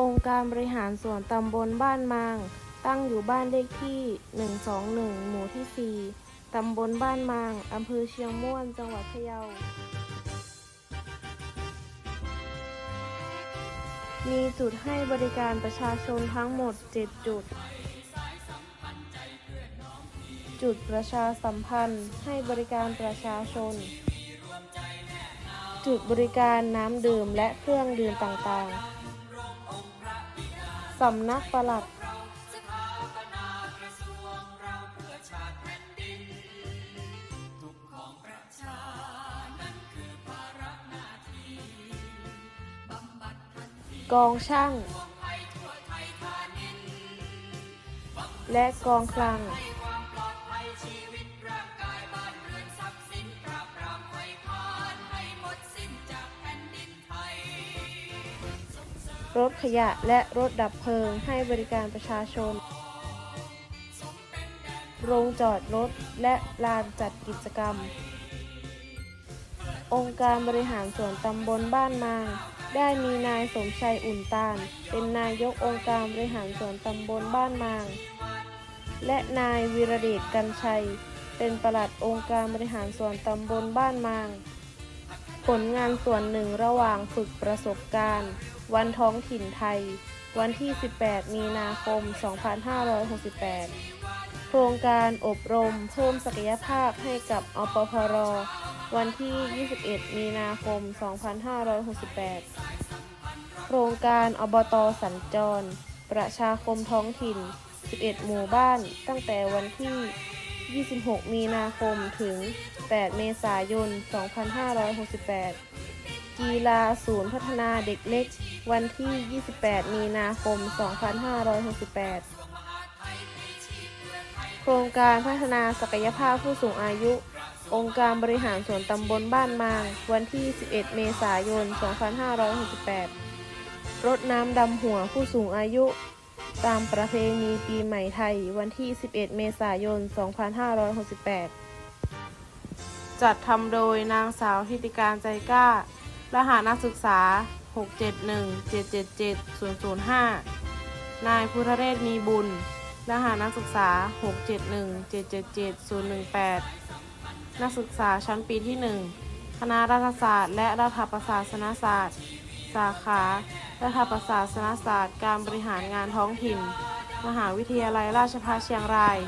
องค์การบริหารส่วนตำบลบ้านมาง ตั้งอยู่บ้านเลขที่ 121 หมู่ที่ 4 ตำบลบ้านมาง อำเภอเชียงม่วน จังหวัดพะเยา มีจุดให้บริการประชาชนทั้งหมด 7 จุด จุดประชาสัมพันธ์ให้บริการประชาชน จุดบริการน้ำดื่มและเครื่องดื่มต่างๆ สำนักปลัดกองช่าง และกองคลัง รถขยะและรถดับเพลิงให้บริการประชาชน โรงจอดรถและลานจัดกิจกรรม องค์การบริหารส่วนตำบลบ้านมางได้มีนายสมชัยอุ่นตาล เป็นนายกองค์การบริหารส่วนตำบลบ้านมาง และนายวีระเดชกันชัย เป็นปลัดองค์การบริหารส่วนตำบลบ้านมาง ผลงานส่วนหนึ่งระหว่างฝึกประสบการณ์ วันท้องถิ่นไทย วันที่ 18 มีนาคม 2568 โครงการอบรมเพิ่มศักยภาพให้กับอปพร วันที่ 21 มีนาคม 2568 โครงการอบตสัญจร ประชาคมท้องถิ่น 11 หมู่บ้าน ตั้งแต่วันที่ 26 มีนาคมถึง 8 เมษายน 2568 กีฬาศูนย์พัฒนาเด็กเล็ก วันที่ 28 มีนาคม 2568 โครงการพัฒนาศักยภาพผู้สูงอายุ องค์การบริหารส่วนตำบลบ้านมาง วันที่ 11 เมษายน 2568 รดน้ำดำหัวผู้สูงอายุ ตามประเพณีปีใหม่ไทย วันที่ 11 เมษายน 2568 จัดทำโดยนางสาวทิติการใจกล้า รหัสนักศึกษา 671777005 นายพุทธเรศมีบุญ รหัสนักศึกษา 671777018 นักศึกษาชั้นปีที่ 1 คณะรัฐศาสตร์ และรัฐประศาสนศาสตร์ สาขารัฐประศาสนศาสตร์ การบริหารงานท้องถิ่น มหาวิทยาลัยราชภัฏเชียงราย